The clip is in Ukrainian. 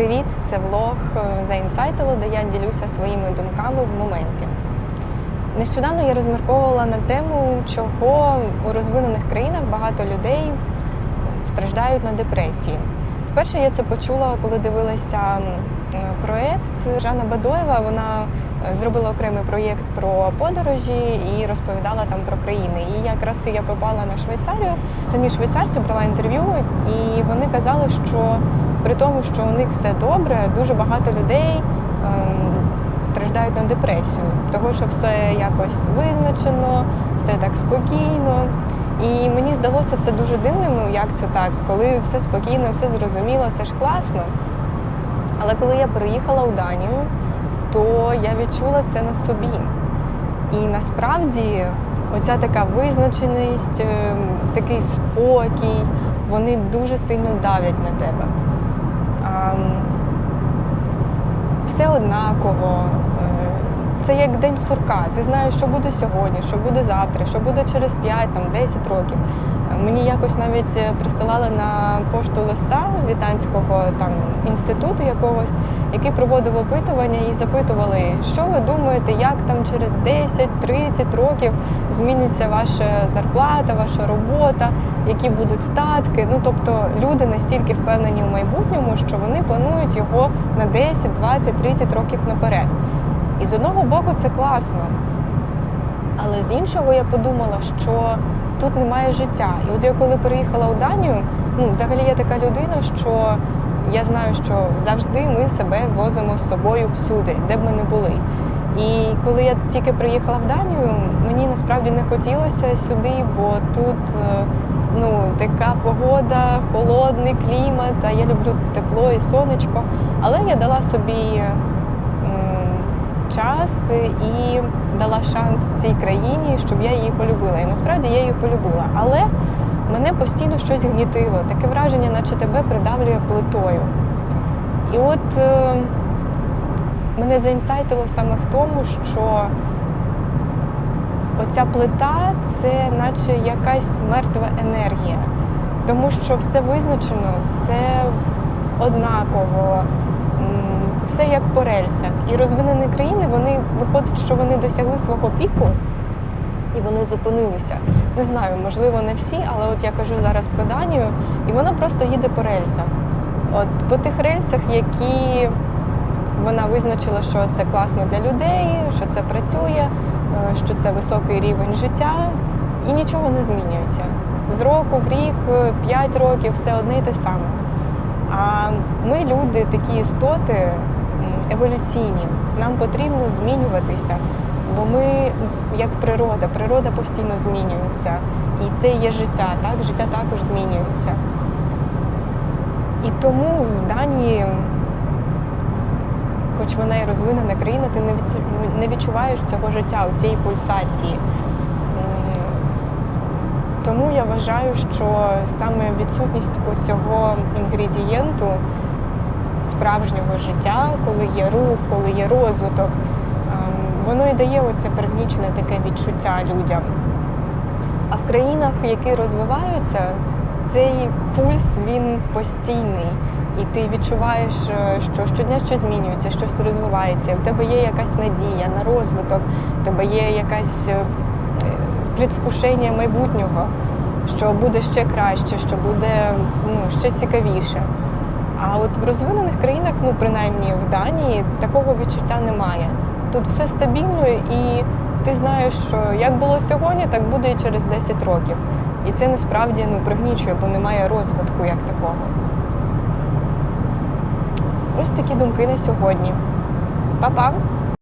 Привіт! Це влог за інсайтило, де я ділюся своїми думками в моменті. Нещодавно я розмірковувала на тему, чого у розвинених країнах багато людей страждають на депресії. Вперше я це почула, коли дивилася проєкт Жанна Бадоєва. Вона е, зробила окремий проєкт про подорожі і розповідала там про країни. І якраз я попала на Швейцарію. Самі швейцарці брала інтерв'ю, і вони казали, що при тому, що у них все добре, дуже багато людей ем, страждають на депресію, того що все якось визначено, все так спокійно. І мені здалося це дуже дивним, ну як це так, коли все спокійно, все зрозуміло, це ж класно. Але коли я переїхала у Данію, то я відчула це на собі. І насправді оця така визначеність, ем, такий спокій, вони дуже сильно давлять на тебе. Все однаково. Е, Це як день сурка. Ти знаєш, що буде сьогодні, що буде завтра, що буде через 5, там, 10 років. Мені якось навіть е, присилали на пошту листа від Данського там, інституту якогось, який проводив опитування і запитували, що ви думаєте, як там через 10-30 років зміниться ваша зарплата, ваша робота, які будуть статки. Ну тобто люди настільки впевнені у майбутньому, що вони планують його на 10, 20, 30 років наперед. І з одного боку це класно. Але з іншого я подумала, що тут немає життя. І от я коли переїхала у Данію, ну взагалі я така людина, що я знаю, що завжди ми себе возимо з собою всюди, де б ми не були. І коли я тільки приїхала в Данію, мені насправді не хотілося сюди, бо тут е, ну, така погода, холодний клімат, а я люблю тепло і сонечко. Але я дала собі час і дала шанс цій країні, щоб я її полюбила. І насправді я її полюбила. Але мене постійно щось гнітило, таке враження, наче тебе придавлює плитою. І от е, мене заінсайтило саме в тому, що оця плита це наче якась мертва енергія. Тому що все визначено, все однаково, все як по рельсах. І розвинені країни, вони виходить, що вони досягли свого піку і вони зупинилися. Не знаю, можливо, не всі, але от я кажу зараз про Данію, і вона просто їде по рельсах. От по тих рельсах, які вона визначила, що це класно для людей, що це працює, е, що це високий рівень життя, і нічого не змінюється. З року в рік, е, 5 років, все одне і те саме. А ми, люди, такі істоти еволюційні. Нам потрібно змінюватися, бо ми як природа, природа постійно змінюється. І це є життя, так? Життя також змінюється. І тому в Данії, хоч вона і розвинена країна, ти не відчуваєш цього життя, у цієї пульсації. Тому я вважаю, що саме відсутність цього інгредієнту справжнього життя, коли є рух, коли є розвиток, ем, воно і дає оце пригнічене таке відчуття людям. А в країнах, які розвиваються, цей пульс він постійний. І ти відчуваєш, е, що щодня щось змінюється, щось розвивається. У тебе є якась надія на розвиток, у тебе є якась е, предвкушення майбутнього, що буде ще краще, що буде ну, ще цікавіше. А от в розвинених країнах, ну принаймні в Данії, такого відчуття немає. Тут все стабільно, і ти знаєш, що як було сьогодні, так буде і через 10 років. І це насправді ну, пригнічує, бо немає розвитку як такого. Ось такі думки на сьогодні. Па-па!